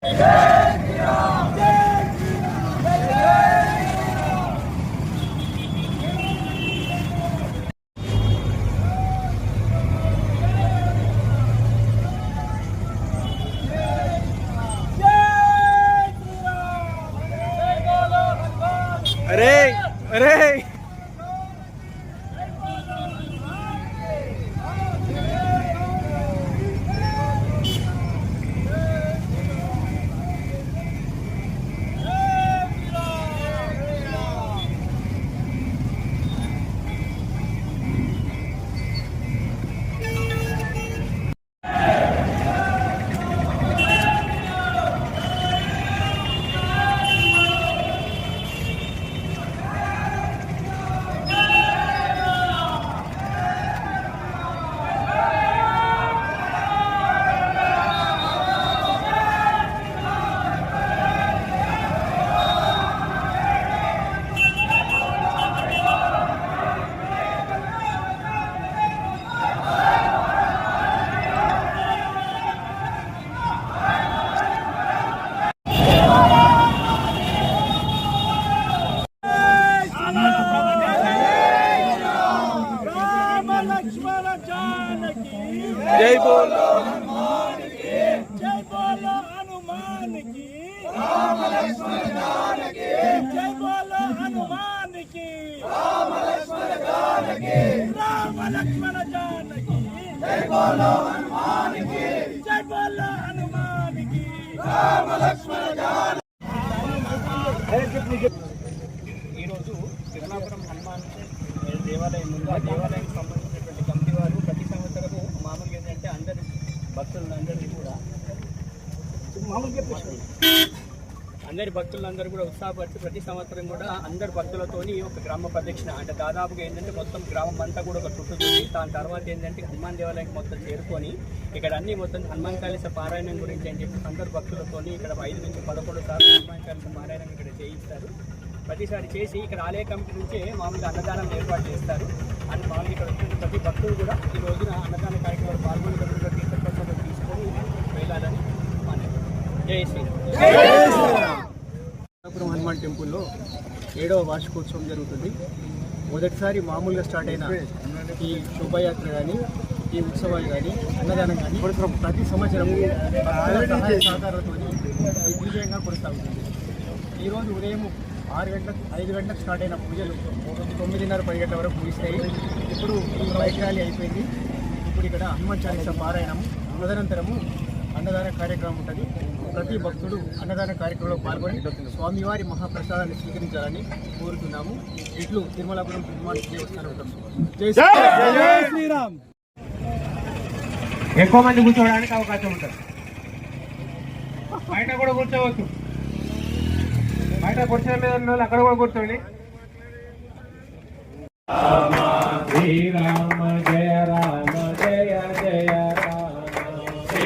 Yeah! జై బోలో. జై బోలో హనుమానికి. రామ లక్ష్మణ జానకి జై బోలో హనుమానికి. రామ లక్ష్మణ జానకి. రామ లక్ష్మణ జానకి జై బోలో హనుమానికి. జై బోలో హనుమానికి. రామ లక్ష్మణ జానకి ఈరోజు తిరునాపురం హనుమాన్ దేవాలయం ఉంది. ఆ దేవాలయానికి సంబంధించినటువంటి కమిటీ వారు ప్రతి సంవత్సరము మామూలుగా ఏంటంటే అందరి భక్తులందరినీ కూడా అందరి భక్తులందరూ కూడా ఉత్సాహపరిచి ప్రతి సంవత్సరం కూడా అందరి భక్తులతోని ఒక గ్రామ ప్రదక్షిణ అంటే దాదాపుగా ఏంటంటే మొత్తం గ్రామం అంతా కూడా ఒక చుట్టుతుంది దాని తర్వాత ఏంటంటే హనుమాన్ దేవాలయానికి మొత్తం చేరుకొని ఇక్కడ అన్ని మొత్తం హనుమాన్ చాలీస పారాయణం గురించి అని చెప్పి అందరు భక్తులతోని ఇక్కడ ఐదు నుంచి పదకొండు సార్లు హనుమాన్ చాలీస పారాయణం ఇక్కడ చేయిస్తారు. ప్రతిసారి చేసి ఇక్కడ ఆలయ కమిటీ నుంచే మామూలుగా అన్నదానం ఏర్పాటు చేస్తారు. అని మామూలుగా ఇక్కడ వచ్చిన ప్రతి భక్తులు కూడా ఈ రోజున అన్నదాన కార్యక్రమాలు పాల్గొని తీసుకొని వెళ్ళాలని జై శ్రీరామ్. అనంతపురం హనుమాన్ టెంపుల్లో ఏడవ వార్షికోత్సవం జరుగుతుంది. మొదటిసారి మామూలుగా స్టార్ట్ అయిన ఈ శోభాయాత్ర కానీ ఈ ఉత్సవాలు కానీ అన్నదానం కానీ ప్రతి సంవత్సరం భక్తుల సహాయ సహకారాలతో దిగ్విజయంగా కొనసాగుతుంది. ఈరోజు ఉదయం ఆరు గంటలకు ఐదు గంటలకు స్టార్ట్ అయిన పూజలు తొమ్మిదిన్నర పది గంటల వరకు ముగిస్తాయి. ఇప్పుడు ఈ బైక్ ర్యాలీ అయిపోయింది. ఇప్పుడు ఇక్కడ హనుమాన్ చాలీస పారాయణం తదనంతరము అన్నదాన కార్యక్రమం ఉంటుంది. ప్రతి భక్తుడు అన్నదాన కార్యక్రమంలో పాల్గొని స్వామివారి మహాప్రసాదాన్ని స్వీకరించాలని కోరుతున్నాము. ఇట్లు తిరుమలాపురం హనుమాన్ దేవస్థానం. జై శ్రీరామ్. ఎక్కువ మంది కూర్చోవడానికి అవకాశం ఉంటుంది. బయట కూడా కూర్చోవచ్చు. బయట కూర్చున్న మీద ఉన్న వాళ్ళు అక్కడ కూడా కూర్చోండి. శ్రీరామ జయ రామ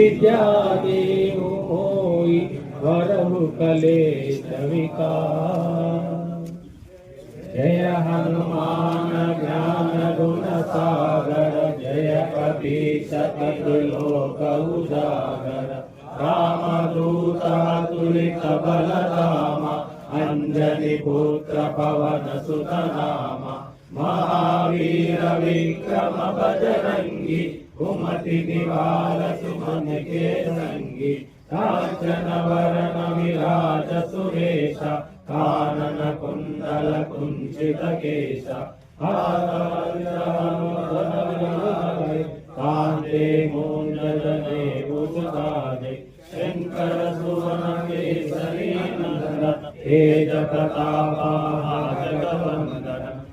विद्यादे कले कविका जय हनुमान ज्ञान गुणसागर जय प्रति सोक उजागर। रामदूता तुलित बलता म अञ्जलिपुत्र भवन सुखनामा महावीरविक्रम भ जनङ्गी విక్రమ బజరంగి కుమతి నివార సుమన కే సంగి కాంచన వరణ విరాజ సురేశ కానన కుండల కుంచిత కేశ. కాంతే మూంజనే భూషాదే శంకర సువన కేసరి నందన తేజ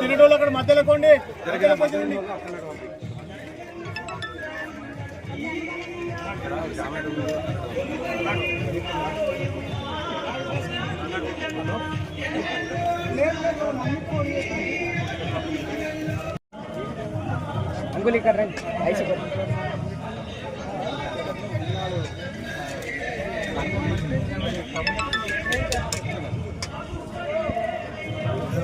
తినేటోళ్ళు అక్కడ మధ్యలో కొండి. అంకుల్ ఇక్కడ రండి. ఐసి